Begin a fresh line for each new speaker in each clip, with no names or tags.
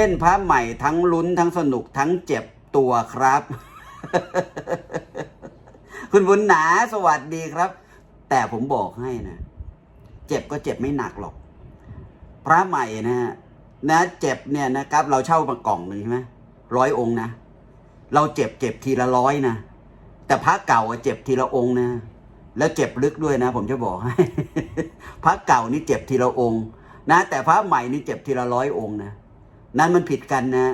ล่นพระใหม่ทั้งลุ้นทั้งสนุกทั้งเจ็บตัวครับ คุณบุญหนาสวัสดีครับ แต่ผมบอกให้นะ เจ็บก็เจ็บไม่หนักหรอก พระใหม่นะฮะนะเจ็บเนี่ยนะครับ เราเช่ามากล่องหนึ่งใช่ไหมร้อยองค์นะ เราเจ็บเจ็บทีละร้อยนะ แต่พระเก่าเจ็บทีละองค์นะ แล้วเจ็บลึกด้วยนะ ผมจะบอกให้ พระเก่านี่เจ็บทีละองค์ นะ แต่พระใหม่นี่เจ็บทีละร้อยองค์นะ นั่นมันผิดกันนะ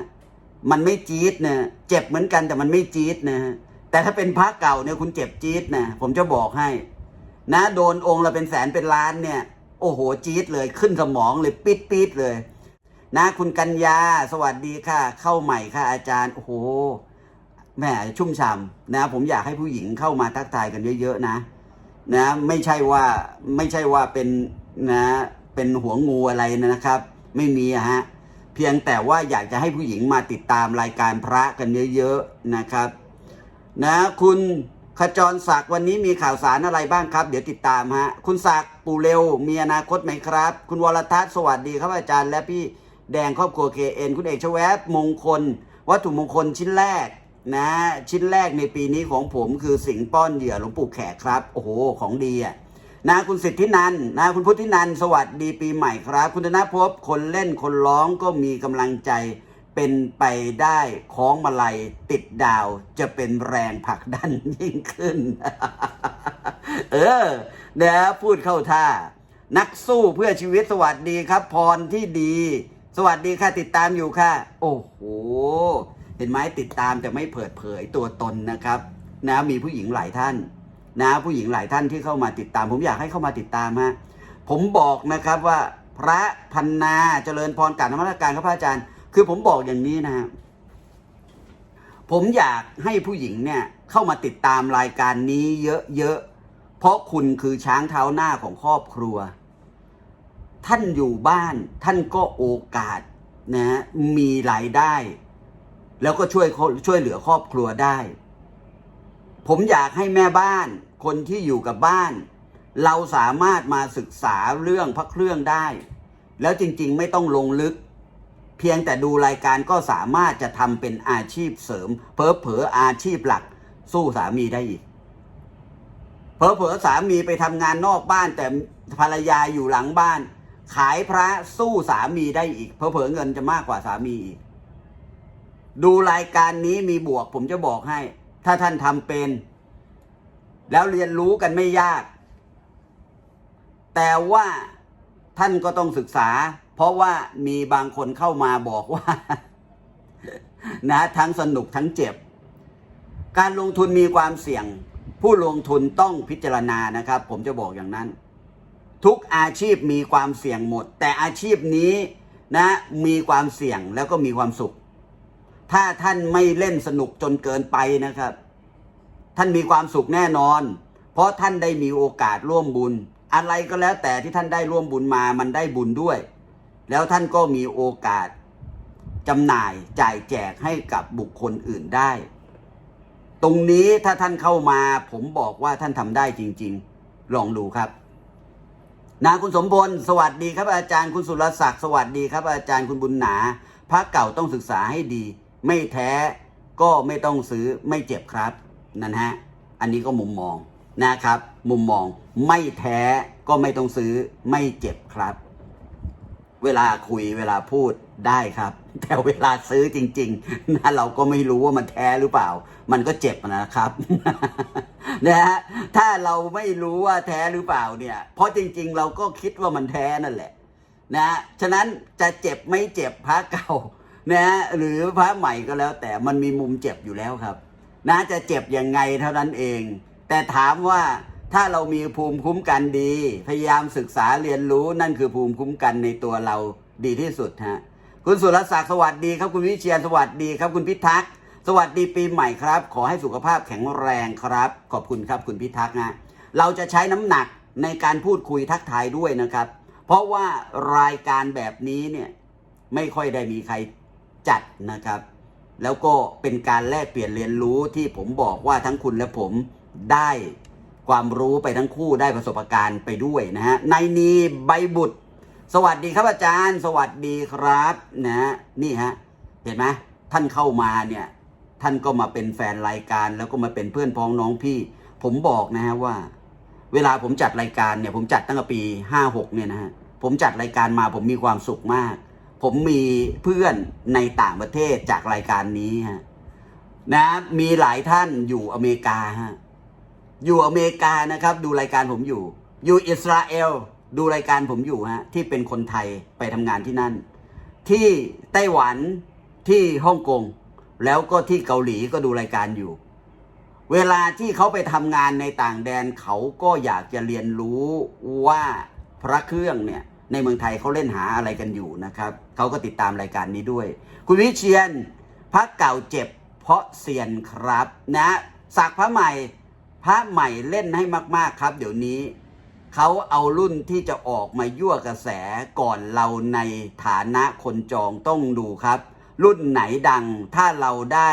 มันไม่จี๊ดนะเจ็บเหมือนกันแต่มันไม่จี๊ดนะแต่ถ้าเป็นพระเก่าเนี่ยคุณเจ็บจี๊ดนะผมจะบอกให้ นะโดนองค์ละเป็นแสนเป็นล้านเนี่ย โอ้โหจี๊ดเลยขึ้นสมองเลยปิดปิดเลย นะคุณกัญญาสวัสดีค่ะ เข้าใหม่ค่ะอาจารย์โอ้โหแหมชุ่มฉ่ำนะ ผมอยากให้ผู้หญิงเข้ามาทักทายกันเยอะๆนะ นะ ไม่ใช่ว่าไม่ใช่ว่าเป็นนะ เป็นหัวงูอะไรนะครับ ไม่มีอะฮะ เพียงแต่ว่าอยากจะให้ผู้หญิงมาติดตามรายการพระกันเยอะๆนะครับ นะคุณขจรศักดิ์วันนี้มีข่าวสารอะไรบ้างครับ เดี๋ยวติดตามฮะ คุณศักดิ์ปู่เร็ว มีอนาคตไหมครับ คุณวรทัศน์สวัสดีครับอาจารย์ และพี่แดงครอบครัวเคเอ็นคุณเอกชแวบมงคล วัตถุมงคลชิ้นแรกนะ ชิ้นแรกในปีนี้ของผมคือสิงป้อนเหยื่อหลวงปู่แขกครับ โอ้โห ของดีอะ นะคุณสิทธินันนะคุณพุทธินันสวัสดีปีใหม่ครับ คุณธนภพคนเล่นคนร้องก็มีกำลังใจเป็นไปได้คล้องมาลัยติดดาวจะเป็นแรงผลักดันยิ่งขึ้น เออเดี๋ยวพูดเข้าท่า นักสู้เพื่อชีวิตสวัสดีครับ พรที่ดี สวัสดีค่ะติดตามอยู่ค่ะ โอ้โห เห็นไหมติดตามจะไม่เปิดเผยตัวตนนะครับ นะมีผู้หญิงหลายท่าน นะผู้หญิงหลายท่านที่เข้ามาติดตาม ผมอยากให้เข้ามาติดตามฮะผมบอกนะครับว่าพระพันนาเจริญพรการนมัสการครับพระอาจารย์ คือผมบอกอย่างนี้นะฮะผมอยากให้ผู้หญิงเนี่ยเข้ามาติดตามรายการนี้เยอะๆเพราะคุณคือช้างเท้าหน้าของครอบครัว ท่านอยู่บ้านท่านก็โอกาสนะฮะมีรายได้ แล้วก็ช่วยช่วยเหลือครอบครัวได้ ผมอยากให้แม่บ้าน คนที่อยู่กับบ้าน เราสามารถมาศึกษาเรื่องพระเครื่องได้ แล้วจริงๆไม่ต้องลงลึก เพียงแต่ดูรายการก็สามารถจะทำเป็นอาชีพเสริม เพอเพออาชีพหลัก สู้สามีได้อีกเพอเพอสามีไปทำงานนอกบ้านแต่ภรรยาอยู่หลังบ้าน ขายพระสู้สามีได้อีกเพอเพอเงินจะมากกว่าสามีอีกดูรายการนี้มีบวกผมจะบอกให้ ถ้าท่านทำเป็น แล้วเรียนรู้กันไม่ยาก แต่ว่าท่านก็ต้องศึกษา เพราะว่ามีบางคนเข้ามาบอกว่า นะทั้งสนุกทั้งเจ็บ การลงทุนมีความเสี่ยง ผู้ลงทุนต้องพิจารณานะครับ ผมจะบอกอย่างนั้น ทุกอาชีพมีความเสี่ยงหมด แต่อาชีพนี้นะมีความเสี่ยงแล้วก็มีความสุข ถ้าท่านไม่เล่นสนุกจนเกินไปนะครับ ท่านมีความสุขแน่นอน เพราะท่านได้มีโอกาสร่วมบุญ อะไรก็แล้วแต่ที่ท่านได้ร่วมบุญมามันได้บุญด้วย แล้วท่านก็มีโอกาสจำหน่ายจ่ายแจกให้กับบุคคลอื่นได้ ตรงนี้ถ้าท่านเข้ามาผมบอกว่าท่านทำได้จริง ๆ ลองดูครับนะคุณสมพลสวัสดีครับอาจารย์คุณสุรศักดิ์สวัสดีครับ อาจารย์คุณบุญหนาพระเก่าต้องศึกษาให้ดี ไม่แท้ก็ไม่ต้องซื้อไม่เจ็บครับ นั่นฮะ อันนี้ก็มุมมองนะครับ มุมมองไม่แท้ก็ไม่ต้องซื้อไม่เจ็บครับ เวลาคุยเวลาพูดได้ครับ แต่เวลาซื้อจริงๆนะเราก็ไม่รู้ว่ามันแท้หรือเปล่า มันก็เจ็บนะครับนะฮะถ้าเราไม่รู้ว่าแท้หรือเปล่าเนี่ย เพราะจริง ๆ เราก็คิดว่ามันแท้นั่นแหละ นะฉะนั้นจะเจ็บไม่เจ็บพระเก่านะหรือพระใหม่ก็แล้วแต่มันมีมุมเจ็บอยู่แล้วครับ นะจะเจ็บยังไงเท่านั้นเอง แต่ถามว่าถ้าเรามีภูมิคุ้มกันดี พยายามศึกษาเรียนรู้นั่นคือภูมิคุ้มกันในตัวเราดีที่สุดฮะคุณสุรศักดิ์สวัสดีครับคุณวิเชียนสวัสดีครับคุณพิทักษ์สวัสดีปีใหม่ครับ ขอให้สุขภาพแข็งแรงครับ ขอบคุณครับคุณพิทักษ์นะเราจะใช้น้ำหนักในการพูดคุยทักทายด้วยนะครับ เพราะว่ารายการแบบนี้เนี่ยไม่ค่อยได้มีใครจัดนะครับ แล้วก็เป็นการแลกเปลี่ยนเรียนรู้ที่ผมบอกว่าทั้งคุณและผมได้ความรู้ไปทั้งคู่ได้ประสบการณ์ไปด้วยนะฮะในนีใบบุตร สวัสดีครับอาจารย์ สวัสดีครับนะนี่ฮะเห็นไหมท่านเข้ามาเนี่ยท่านก็มาเป็นแฟนรายการแล้วก็มาเป็นเพื่อนพ้องน้องพี่ ผมบอกนะฮะว่า เวลาผมจัดรายการเนี่ยผมจัดตั้งแต่ปีห้าหกเนี่ยนะฮะผมจัดรายการมาผมมีความสุขมาก ผมมีเพื่อนในต่างประเทศจากรายการนี้ฮะนะมีหลายท่านอยู่อเมริกาฮะอยู่อเมริกานะครับ ดูรายการผมอยู่ อยู่อิสราเอลดูรายการผมอยู่ฮะที่เป็นคนไทยไปทำงานที่นั่น ที่ไต้หวันที่ฮ่องกงแล้วก็ที่เกาหลีก็ดูรายการอยู่ เวลาที่เขาไปทำงานในต่างแดนเขาก็อยากจะเรียนรู้ว่าพระเครื่องเนี่ย ในเมืองไทยเขาเล่นหาอะไรกันอยู่นะครับเขาก็ติดตามรายการนี้ด้วย คุณวิเชียนพระเก่าเจ็บ เพราะเซียนครับนะสักพระใหม่พระใหม่เล่นให้มาก ๆครับ เดี๋ยวนี้เขาเอารุ่นที่จะออกมายั่วกระแสก่อนเราในฐานะคนจองต้องดูครับ รุ่นไหนดังถ้าเราได้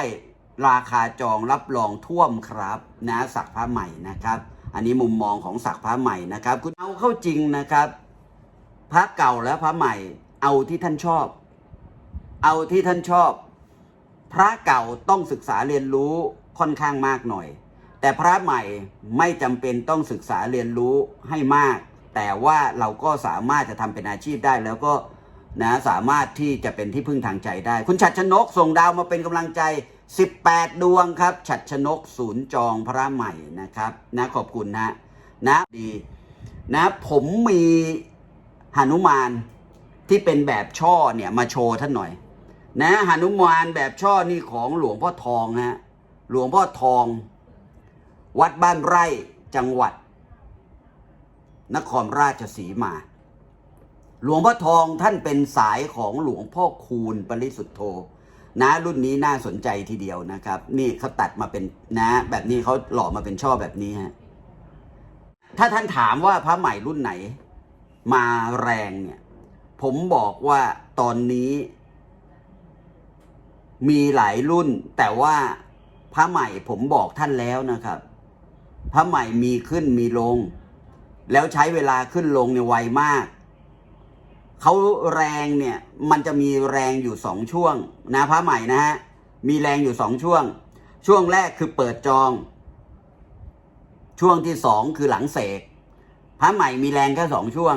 ราคาจองรับรองท่วมครับ นะสักพระใหม่นะครับ อันนี้มุมมองของสักพระใหม่นะครับ คุณเอาเข้าจริงนะครับ พระเก่าและพระใหม่ เอาที่ท่านชอบ เอาที่ท่านชอบ พระเก่าต้องศึกษาเรียนรู้ค่อนข้างมากหน่อย แต่พระใหม่ไม่จำเป็นต้องศึกษาเรียนรู้ให้มาก แต่ว่าเราก็สามารถจะทำเป็นอาชีพได้แล้วก็นะสามารถที่จะเป็นที่พึ่งทางใจได้ คุณฉัดชนกส่งดาวมาเป็นกำลังใจ 18 ดวงครับ ฉัดชนกศูนย์จองพระใหม่นะครับนะขอบคุณนะนะดีนะผมมี หนุมานที่เป็นแบบช่อเนี่ยมาโชว์ท่านหน่อย นะหนุมานแบบช่อนี่ของหลวงพ่อทองฮะหลวงพ่อทอง วัดบ้านไร่จังหวัด นครราชสีมา หลวงพ่อทองท่านเป็นสายของหลวงพ่อคูณปริสุทธโธนะรุ่นนี้น่าสนใจทีเดียวนะครับ นี่เขาตัดมาเป็นนะ แบบนี้เขาหล่อมาเป็นช่อแบบนี้ฮะถ้าท่านถามว่าพระใหม่รุ่นไหน มาแรงเนี่ย ผมบอกว่าตอนนี้ มีหลายรุ่น แต่ว่าพระใหม่ผมบอกท่านแล้วนะครับ พระใหม่มีขึ้นมีลง แล้วใช้เวลาขึ้นลงเนี่ยไวมากเขาแรงเนี่ย มันจะมีแรงอยู่สองช่วง นะพระใหม่นะฮะมีแรงอยู่สองช่วง ช่วงแรกคือเปิดจอง ช่วงที่สองคือหลังเสก พระใหม่มีแรงแค่สองช่วง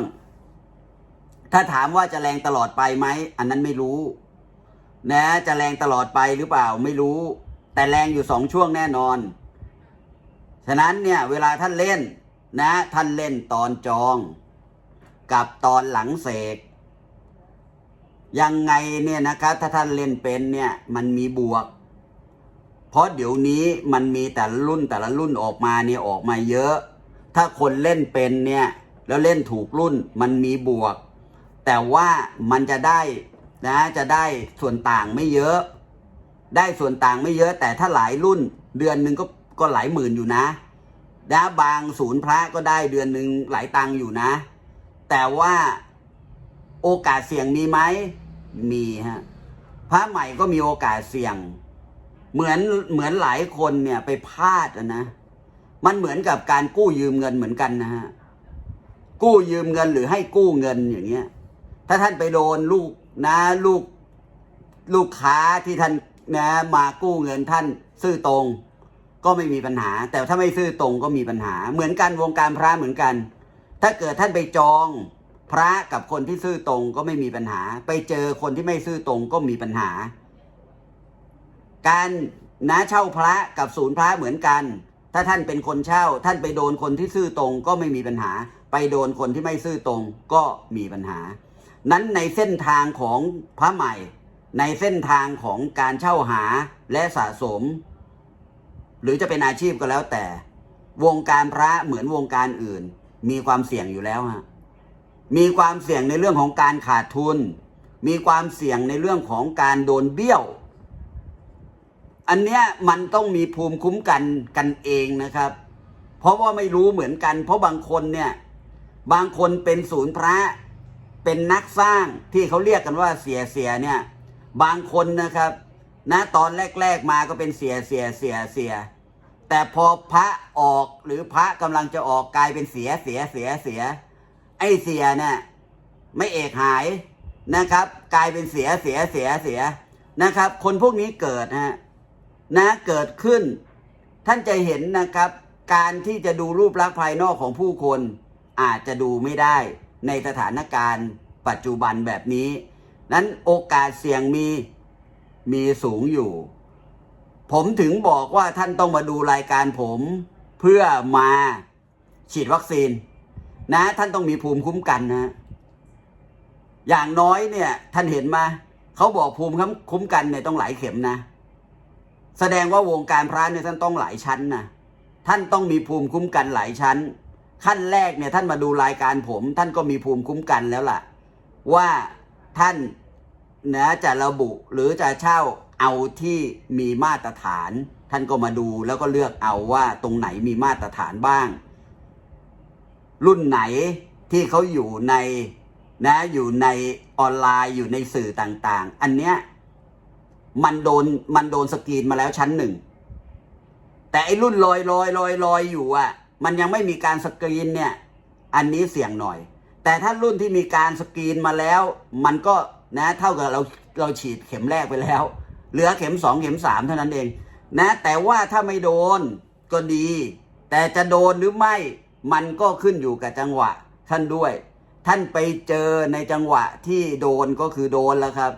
ถ้าถามว่าจะแรงตลอดไปไหม อันนั้นไม่รู้ นะ จะแรงตลอดไปหรือเปล่าไม่รู้ แต่แรงอยู่สองช่วงแน่นอน ฉะนั้นเนี่ย เวลาท่านเล่น นะ ท่านเล่นตอนจอง กับตอนหลังเสกยังไงเนี่ยนะครับถ้าท่านเล่นเป็นเนี่ย มันมีบวก เพราะเดี๋ยวนี้มันมีแต่ละรุ่นแต่ละรุ่นออกมาเนี่ยออกมาเยอะ ถ้าคนเล่นเป็นเนี่ยแล้วเล่นถูกรุ่นมันมีบวก แต่ว่ามันจะได้นะจะได้ส่วนต่างไม่เยอะ ได้ส่วนต่างไม่เยอะ แต่ถ้าหลายรุ่นเดือนหนึ่งก็ก็หลายหมื่นอยู่นะนะบางศูนย์พระก็ได้เดือนหนึ่งหลายตังค์อยู่นะ แต่ว่าโอกาสเสี่ยงมีไหมมีฮะพระใหม่ก็มีโอกาสเสี่ยง เหมือนเหมือนหลายคนเนี่ยไปพลาดนะ มันเหมือนกับการกู้ยืมเงินเหมือนกันนะฮะกู้ยืมเงินหรือให้กู้เงินอย่างเงี้ย ถ้าท่านไปโดนลูกนะลูกลูกค้าที่ท่านนะมากู้เงินท่านซื่อตรง ก็ไม่มีปัญหา แต่ถ้าไม่ซื่อตรงก็มีปัญหา เหมือนกันวงการพระเหมือนกัน ถ้าเกิดท่านไปจองพระกับคนที่ซื่อตรงก็ไม่มีปัญหา ไปเจอคนที่ไม่ซื่อตรงก็มีปัญหา การนะเช่าพระกับศูนย์พระเหมือนกัน ถ้าท่านเป็นคนเช่า ท่านไปโดนคนที่ซื่อตรงก็ไม่มีปัญหา ไปโดนคนที่ไม่ซื่อตรงก็มีปัญหา นั้นในเส้นทางของพระใหม่ ในเส้นทางของการเช่าหาและสะสม หรือจะเป็นอาชีพก็แล้วแต่ วงการพระเหมือนวงการอื่น มีความเสี่ยงอยู่แล้วฮะมีความเสี่ยงในเรื่องของการขาดทุน มีความเสี่ยงในเรื่องของการโดนเบี้ยว อันเนี้ยมันต้องมีภูมิคุ้มกันกันเองนะครับ เพราะว่าไม่รู้เหมือนกัน เพราะบางคนเนี่ย บางคนเป็นศูนย์พระ เป็นนักสร้างที่เขาเรียกกันว่าเสียเสียเนี่ย บางคนนะครับ นะตอนแรก ๆมาก็เป็นเสียเสียเสียเสีย แต่พอพระออกหรือพระกำลังจะออกกลายเป็นเสียเสียเสียเสีย ไอ้เสียเนี่ยไม่เอกหายนะครับ กลายเป็นเสียเสียเสียเสียนะครับ คนพวกนี้เกิดฮะ นะเกิดขึ้น ท่านจะเห็นนะครับ การที่จะดูรูปลักษณ์ภายนอกของผู้คน อาจจะดูไม่ได้ในสถานการณ์ปัจจุบันแบบนี้ นั้นโอกาสเสี่ยงมีมีสูงอยู่ ผมถึงบอกว่าท่านต้องมาดูรายการผมเพื่อมาฉีดวัคซีน นะ ท่านต้องมีภูมิคุ้มกันนะ อย่างน้อยเนี่ย ท่านเห็นมาเขาบอกภูมิคุ้มกันเนี่ยต้องหลายเข็มนะ แสดงว่าวงการพระเนี่ยท่านต้องหลายชั้นนะท่านต้องมีภูมิคุ้มกันหลายชั้น ขั้นแรกเนี่ยท่านมาดูรายการผม ท่านก็มีภูมิคุ้มกันแล้วล่ะ ว่าท่านนะจะระบุหรือจะเช่าเอาที่มีมาตรฐาน ท่านก็มาดูแล้วก็เลือกเอาว่าตรงไหนมีมาตรฐานบ้าง รุ่นไหนที่เขาอยู่ในนะอยู่ในออนไลน์อยู่ในสื่อต่างๆ อันเนี้ย มันโดนมันโดนสกรีนมาแล้วชั้นหนึ่ง แต่ไอ้รุ่นลอยลอยลอยลอยอยู่อะ มันยังไม่มีการสกรีนเนี่ย อันนี้เสี่ยงหน่อย แต่ถ้ารุ่นที่มีการสกรีนมาแล้ว มันก็นะเท่ากับเราเราฉีดเข็มแรกไปแล้ว เหลือเข็มสองเข็มสามเท่านั้นเอง นะ แต่ว่าถ้าไม่โดนก็ดี แต่จะโดนหรือไม่มันก็ขึ้นอยู่กับจังหวะ ท่านด้วย ท่านไปเจอในจังหวะที่โดนก็คือโดนแล้วครับ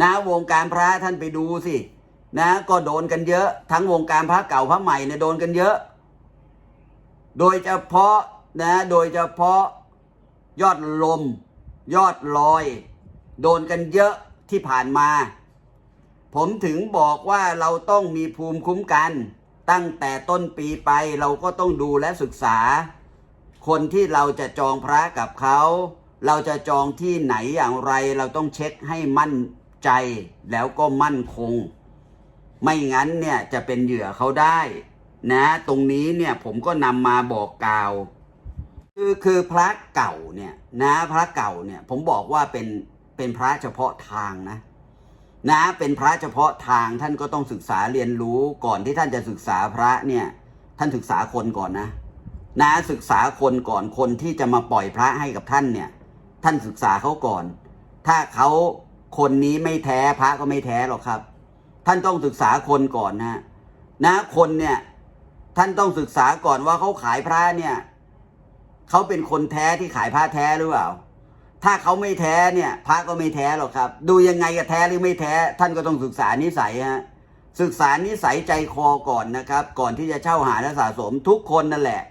นะวงการพระท่านไปดูสินะก็โดนกันเยอะ ทั้งวงการพระเก่าพระใหม่เนี่ยโดนกันเยอะ โดยเฉพาะนะโดยเฉพาะยอดลม ยอดลอย โดนกันเยอะที่ผ่านมา ผมถึงบอกว่าเราต้องมีภูมิคุ้มกัน ตั้งแต่ต้นปีไปเราก็ต้องดูและศึกษา คนที่เราจะจองพระกับเขา เราจะจองที่ไหนอย่างไรเราต้องเช็คให้มั่น ใจแล้วก็มั่นคง ไม่งั้นเนี่ยจะเป็นเหยื่อเขาได้ นะ ตรงนี้เนี่ยผมก็นำมาบอกกล่าว คือคือพระเก่าเนี่ยนะพระเก่าเนี่ยผมบอกว่าเป็นเป็นพระเฉพาะทางนะนะเป็นพระเฉพาะทางท่านก็ต้องศึกษาเรียนรู้ก่อนที่ท่านจะศึกษาพระเนี่ย ท่านศึกษาคนก่อนนะ นะศึกษาคนก่อนคนที่จะมาปล่อยพระให้กับท่านเนี่ย ท่านศึกษาเขาก่อน ถ้าเขา คนนี้ไม่แท้พระก็ไม่แท้หรอกครับ ท่านต้องศึกษาคนก่อนนะนะคนเนี่ย ท่านต้องศึกษาก่อนว่าเขาขายพระเนี่ยเขาเป็นคนแท้ที่ขายพระแท้หรือเปล่า ถ้าเขาไม่แท้เนี่ยพระก็ไม่แท้หรอกครับ ดูยังไงก็แท้หรือไม่แท้ ท่านก็ต้องศึกษานิสัยฮะศึกษานิสัยใจคอก่อนนะครับ ก่อนที่จะเช่าหาและสะสมทุกคนนั่นแหละ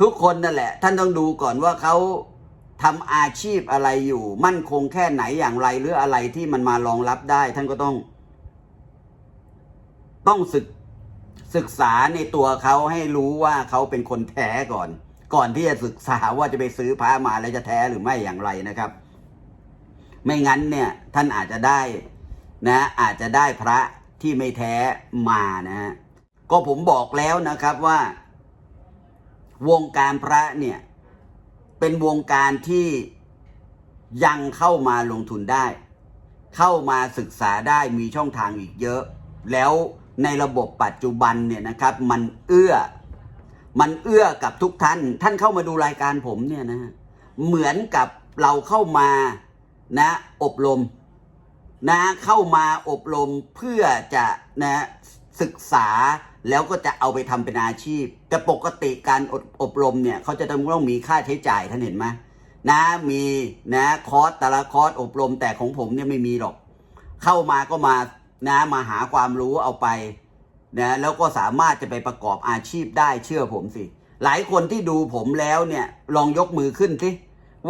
ทุกคนนั่นแหละ ท่านต้องดูก่อนว่าเขา ทำอาชีพอะไรอยู่ มั่นคงแค่ไหนอย่างไร หรืออะไรที่มันมารองรับได้ ท่านก็ต้อง ต้องศึกศึกษาในตัวเขาให้รู้ว่าเขาเป็นคนแท้ก่อน ก่อนที่จะศึกษาว่าจะไปซื้อพระมาแล้วจะแท้หรือไม่อย่างไรนะครับ ไม่งั้นเนี่ย ท่านอาจจะได้นะ อาจจะได้พระที่ไม่แท้มานะฮะก็ผมบอกแล้วนะครับว่า วงการพระเนี่ย เป็นวงการที่ยังเข้ามาลงทุนได้ เข้ามาศึกษาได้มีช่องทางอีกเยอะ แล้วในระบบปัจจุบันเนี่ยนะครับ มันเอื้อ มันเอื้อกับทุกท่าน ท่านเข้ามาดูรายการผมเนี่ยนะเหมือนกับเราเข้ามานะอบรมนะเข้ามาอบรมเพื่อจะนะ ศึกษาแล้วก็จะเอาไปทำเป็นอาชีพ แต่ปกติการอบอบรมเนี่ยเขาจะต้องต้องมีค่าใช้จ่ายท่านเห็นไหมนะมีนะคอร์สแต่ละคอร์สอบรมแต่ของผมเนี่ยไม่มีหรอก เข้ามาก็มานะมาหาความรู้เอาไปนะแล้วก็สามารถจะไปประกอบอาชีพได้เชื่อผมสิ หลายคนที่ดูผมแล้วเนี่ยลองยกมือขึ้นสิ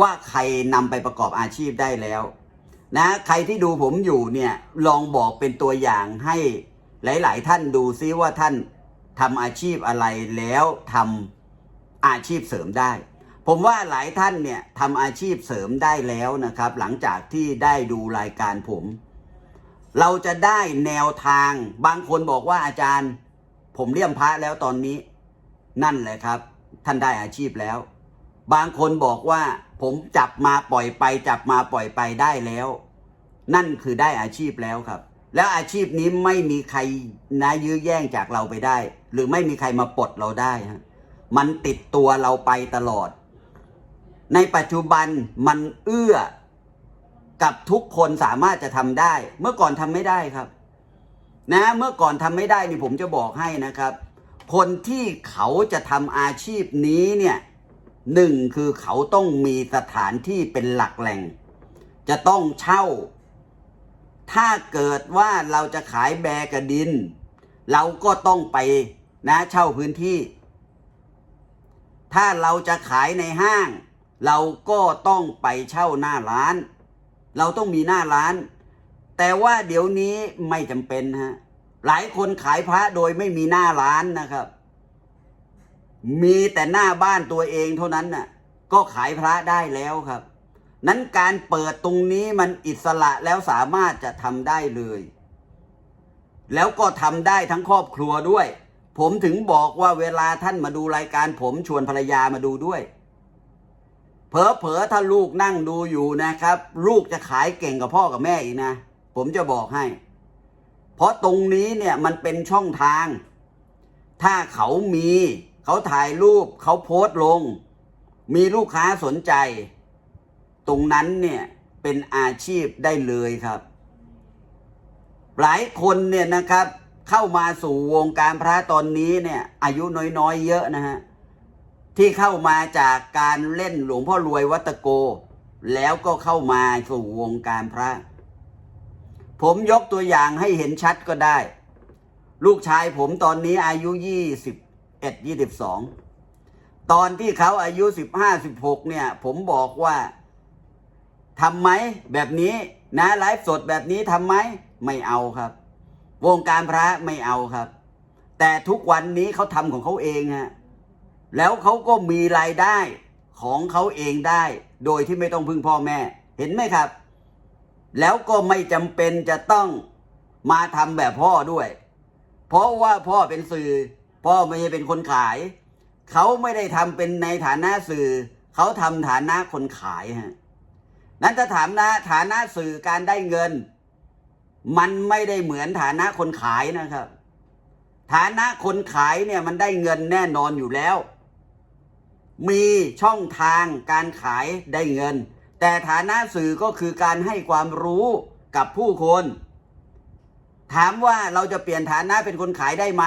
ว่าใครนำไปประกอบอาชีพได้แล้ว นะ ใครที่ดูผมอยู่เนี่ยลองบอกเป็นตัวอย่างให้ หลาย ๆ ท่านดูซิว่าท่านทำอาชีพอะไรแล้วทำอาชีพเสริมได้ ผมว่าหลายท่านเนี่ยทำอาชีพเสริมได้แล้วนะครับ หลังจากที่ได้ดูรายการผม เราจะได้แนวทางบางคนบอกว่าอาจารย์ ผมเลี่ยมพระแล้วตอนนี้ นั่นแหละครับ ท่านได้อาชีพแล้ว บางคนบอกว่าผมจับมาปล่อยไป จับมาปล่อยไปได้แล้ว นั่นคือได้อาชีพแล้วครับ แล้วอาชีพนี้ไม่มีใครนะยื้อแย่งจากเราไปได้ หรือไม่มีใครมาปลดเราได้ฮะมันติดตัวเราไปตลอด ในปัจจุบันมันเอื้อกับทุกคนสามารถจะทำได้ เมื่อก่อนทำไม่ได้ครับ นะเมื่อก่อนทำไม่ได้นี่ผมจะบอกให้นะครับ คนที่เขาจะทำอาชีพนี้เนี่ยหนึ่งคือเขาต้องมีสถานที่เป็นหลักแหล่ง จะต้องเช่า ถ้าเกิดว่าเราจะขายแบกระดิน เราก็ต้องไปนะเช่าพื้นที่ ถ้าเราจะขายในห้าง เราก็ต้องไปเช่าหน้าร้าน เราต้องมีหน้าร้าน แต่ว่าเดี๋ยวนี้ไม่จำเป็นฮะหลายคนขายพระโดยไม่มีหน้าร้านนะครับ มีแต่หน้าบ้านตัวเองเท่านั้นน่ะ ก็ขายพระได้แล้วครับ นั้นการเปิดตรงนี้มันอิสระแล้วสามารถจะทำได้เลย แล้วก็ทำได้ทั้งครอบครัวด้วย ผมถึงบอกว่าเวลาท่านมาดูรายการผมชวนภรรยามาดูด้วยเผลอๆถ้าลูกนั่งดูอยู่นะครับ ลูกจะขายเก่งกับพ่อกับแม่อีกนะ ผมจะบอกให้ เพราะตรงนี้เนี่ยมันเป็นช่องทาง ถ้าเขามี เขาถ่ายรูป เขาโพสต์ลง มีลูกค้าสนใจ ตรงนั้นเนี่ยเป็นอาชีพได้เลยครับ หลายคนเนี่ยนะครับ เข้ามาสู่วงการพระตอนนี้เนี่ยอายุน้อยๆเยอะนะฮะที่เข้ามาจากการเล่นหลวงพ่อรวยวัตโก แล้วก็เข้ามาสู่วงการพระ ผมยกตัวอย่างให้เห็นชัดก็ได้ ลูกชายผมตอนนี้อายุยี่สิบเอ็ดยี่สิบสองตอนที่เขาอายุสิบห้าสิบหกเนี่ย ผมบอกว่า ทำไหมแบบนี้นะไลฟ์สดแบบนี้ทำไหมไม่เอาครับ วงการพระไม่เอาครับ แต่ทุกวันนี้เขาทำของเขาเองฮะแล้วเขาก็มีรายได้ของเขาเองได้ โดยที่ไม่ต้องพึ่งพ่อแม่ เห็นไหมครับ แล้วก็ไม่จำเป็นจะต้องมาทำแบบพ่อด้วย เพราะว่าพ่อเป็นสื่อ พ่อไม่ใช่เป็นคนขาย เขาไม่ได้ทำเป็นในฐานะสื่อ เขาทำฐานะคนขายฮะ นั้นถ้าถามนะฐานะสื่อการได้เงิน มันไม่ได้เหมือนฐานะคนขายนะครับ ฐานะคนขายเนี่ยมันได้เงินแน่นอนอยู่แล้ว มีช่องทางการขายได้เงิน แต่ฐานะสื่อก็คือการให้ความรู้กับผู้คน ถามว่าเราจะเปลี่ยนฐานะเป็นคนขายได้ไหม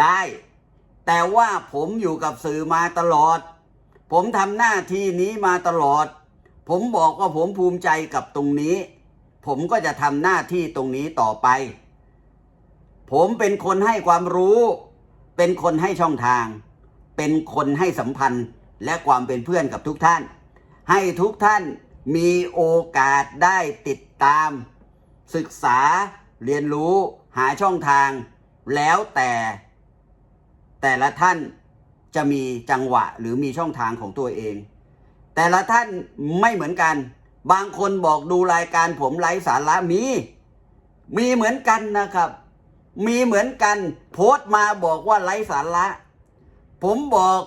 ได้ แต่ว่าผมอยู่กับสื่อมาตลอด ผมทำหน้าที่นี้มาตลอด ผมบอกว่าผมภูมิใจกับตรงนี้ ผมก็จะทำหน้าที่ตรงนี้ต่อไป ผมเป็นคนให้ความรู้ เป็นคนให้ช่องทาง เป็นคนให้สัมพันธ์และความเป็นเพื่อนกับทุกท่าน ให้ทุกท่านมีโอกาสได้ติดตาม ศึกษาเรียนรู้หาช่องทาง แล้วแต่ แต่ละท่านจะมีจังหวะหรือมีช่องทางของตัวเอง แต่ละท่านไม่เหมือนกัน บางคนบอกดูรายการผมไร้สาระมี มีเหมือนกันนะครับ มีเหมือนกัน โพสต์มาบอกว่าไร้สาระ ผมบอก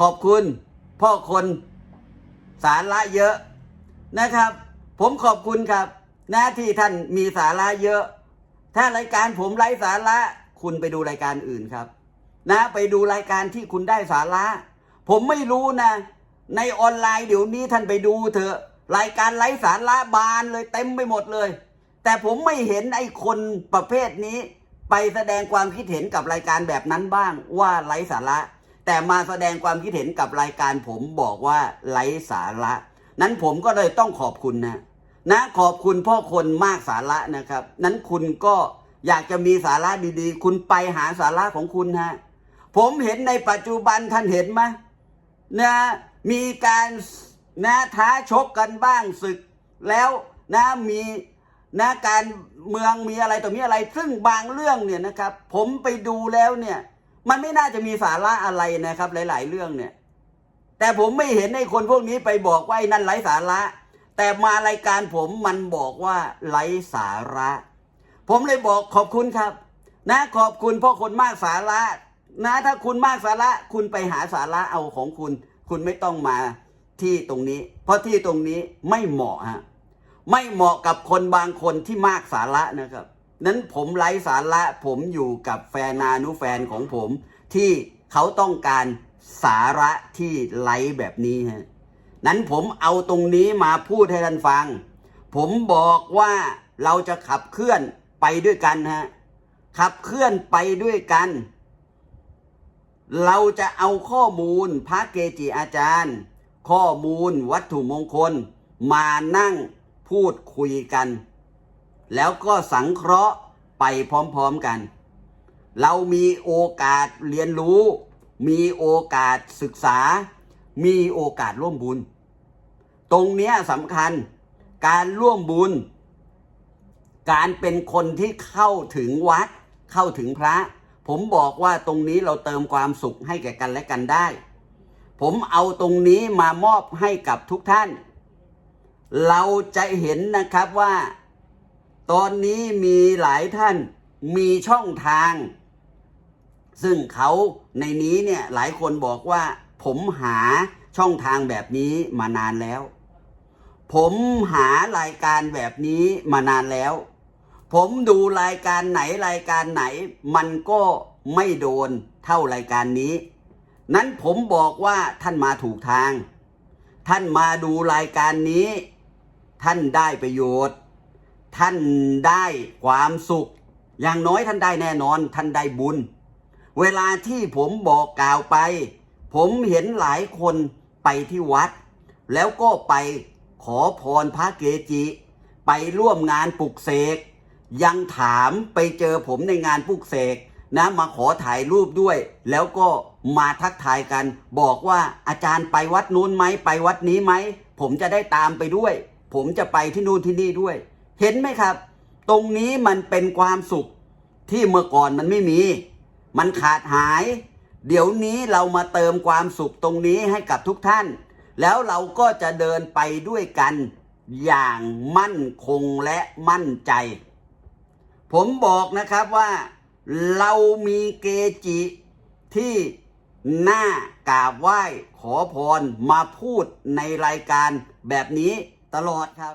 ขอบคุณ พ่อคนสาระเยอะนะครับ ผมขอบคุณครับ หน้าที่ท่านมีสาระเยอะ ถ้ารายการผมไร้สาระ คุณไปดูรายการอื่นครับ นะไปดูรายการที่คุณได้สาระ ผมไม่รู้นะ ในออนไลน์เดี๋ยวนี้ท่านไปดูเถอะ รายการไร้สาระบานเลยเต็มไปหมดเลย แต่ผมไม่เห็นไอ้คนประเภทนี้ ไปแสดงความคิดเห็นกับรายการแบบนั้นบ้างว่าไร้สาระ แต่มาแสดงความคิดเห็นกับรายการผมบอกว่าไร้สาระ นั้นผมก็เลยต้องขอบคุณนะนะขอบคุณพ่อคนมากสาระนะครับ นั้นคุณก็อยากจะมีสาระดีๆ คุณไปหาสาระของคุณฮะผมเห็นในปัจจุบันท่านเห็นไหมนะ มีการนะท้าชกกันบ้างศึก แล้วนะมีนะการเมืองมีอะไรต่อมีอะไร ซึ่งบางเรื่องเนี่ยนะครับ ผมไปดูแล้วเนี่ย มันไม่น่าจะมีสาระอะไรนะครับ หลาย ๆ เรื่องเนี่ย แต่ผมไม่เห็นในคนพวกนี้ไปบอกว่าไอ้นั่นไร้สาระ แต่มารายการผมมันบอกว่าไร้สาระ ผมเลยบอกขอบคุณครับ นะขอบคุณเพราะคนมากสาระ นะ ถ้าคุณมากสาระ คุณไปหาสาระเอาของคุณ คุณไม่ต้องมาที่ตรงนี้ เพราะที่ตรงนี้ไม่เหมาะฮะไม่เหมาะกับคนบางคนที่มากสาระนะครับ นั้นผมไร้สาระผมอยู่กับแฟนนานุแฟนของผม ที่เขาต้องการสาระที่ไร้แบบนี้ฮะนั้นผมเอาตรงนี้มาพูดให้ท่านฟัง ผมบอกว่าเราจะขับเคลื่อนไปด้วยกันฮะขับเคลื่อนไปด้วยกัน เราจะเอาข้อมูลพระเกจิอาจารย์ ข้อมูลวัตถุมงคล มานั่งพูดคุยกัน แล้วก็สังเคราะห์ไปพร้อมๆกัน เรามีโอกาสเรียนรู้ มีโอกาสศึกษา มีโอกาสร่วมบุญ ตรงนี้สำคัญการร่วมบุญ การเป็นคนที่เข้าถึงวัด เข้าถึงพระ ผมบอกว่าตรงนี้เราเติมความสุขให้แก่กันและกันได้ ผมเอาตรงนี้มามอบให้กับทุกท่าน เราจะเห็นนะครับว่า ตอนนี้มีหลายท่านมีช่องทาง ซึ่งเขาในนี้เนี่ยหลายคนบอกว่า ผมหาช่องทางแบบนี้มานานแล้ว ผมหารายการแบบนี้มานานแล้ว ผมดูรายการไหนรายการไหน มันก็ไม่โดนเท่ารายการนี้ นั้นผมบอกว่าท่านมาถูกทาง ท่านมาดูรายการนี้ ท่านได้ประโยชน์ ท่านได้ความสุข อย่างน้อยท่านได้แน่นอน ท่านได้บุญ เวลาที่ผมบอกกล่าวไป ผมเห็นหลายคนไปที่วัด แล้วก็ไปขอพรพระเกจิ ไปร่วมงานปลุกเสก ยังถามไปเจอผมในงานปุกเสกนะมาขอถ่ายรูปด้วย แล้วก็มาทักทายกัน บอกว่าอาจารย์ไปวัดนู้นไหมไปวัดนี้ไหม ผมจะได้ตามไปด้วย ผมจะไปที่นู่นที่นี่ด้วย เห็นไหมครับ ตรงนี้มันเป็นความสุขที่เมื่อก่อนมันไม่มี มันขาดหาย เดี๋ยวนี้เรามาเติมความสุขตรงนี้ให้กับทุกท่าน แล้วเราก็จะเดินไปด้วยกัน อย่างมั่นคงและมั่นใจ ผมบอกนะครับว่าเรามีเกจิที่น่ากราบไหว้ขอพรมาพูดในรายการแบบนี้ตลอดครับ